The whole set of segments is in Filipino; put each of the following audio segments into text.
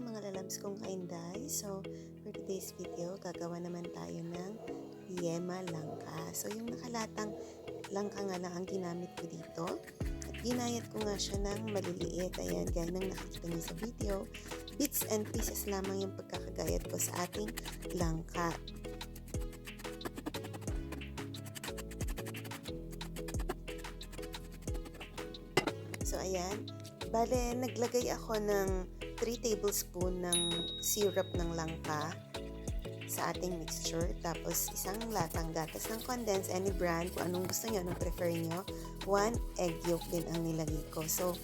mga lalabs kong kainday. So, for today's video, gagawa naman tayo ng yema langka. So, yung nakalatang langka nga lang ang ginamit ko dito. At ginayat ko nga siya ng maliliit. Ayan, gaya ng nakikita niyo sa video. Bits and pieces lamang yung pagkakagayat ko sa ating langka. So, ayan. Bale, naglagay ako ng 3 tablespoon ng syrup ng langka sa ating mixture. Tapos, isang latang gatas ng condensed, any brand, kung anong gusto nyo, anong prefer nyo. One egg yolk din ang nilagay ko. So,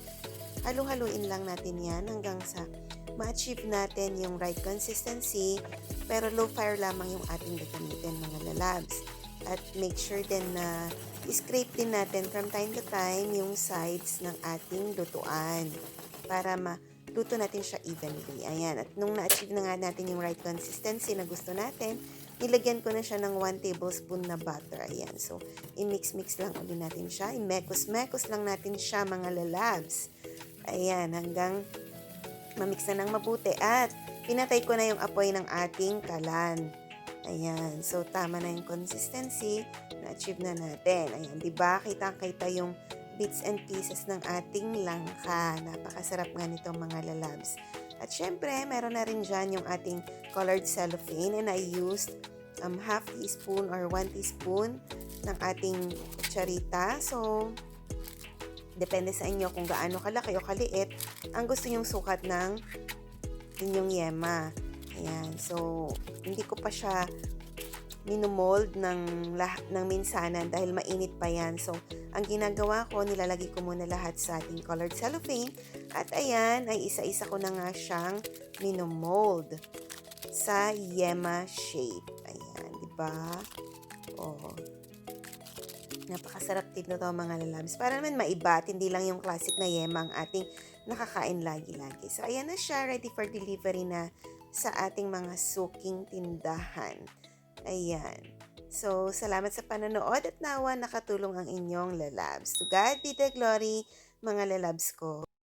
halu-haluin lang natin yan hanggang sa ma-achieve natin yung right consistency. Pero low fire lamang yung ating gagamitin mga lalabs. At make sure din na scrape din natin from time to time yung sides ng ating lutuan para maluto natin siya evenly. Ayan. At nung na-achieve na nga natin yung right consistency na gusto natin, nilagyan ko na siya ng 1 tablespoon na butter. Ayan. So, i-mix-mix lang ulit natin siya. I-mekos-mekos lang natin siya mga lalabs. Ayan. Hanggang mamix na ng mabuti. At pinatay ko na yung apoy ng ating kalan. Ayan. So, tama na yung consistency. Na-achieve na natin. Ayan. Diba? Kitang-kita yung bits and pieces ng ating langka. Napakasarap nga nito mga lalabs. At syempre, meron na rin dyan yung ating colored cellophane. And I used um, half teaspoon or 1 teaspoon ng ating kutsarita. So, depende sa inyo kung gaano kalaki o kaliit ang gusto nyong sukat ng inyong yema. Ayan. So, hindi ko pa siya minumold ng, lah- ng minsanan dahil mainit pa yan. So, ang ginagawa ko, nilalagay ko muna lahat sa ating colored cellophane. At ayan, ay isa-isa ko na nga siyang minumold sa yema shape. Ayan, di ba? Oh. Napakasarap din to mga lalabs. Para naman maiba at hindi lang yung classic na yema ang ating nakakain lagi-lagi. So, ayan na siya. Ready for delivery na sa ating mga suking tindahan. Ayan. So, salamat sa panonood at nawa nakatulong ang inyong lalabs. To God be the glory, mga lalabs ko.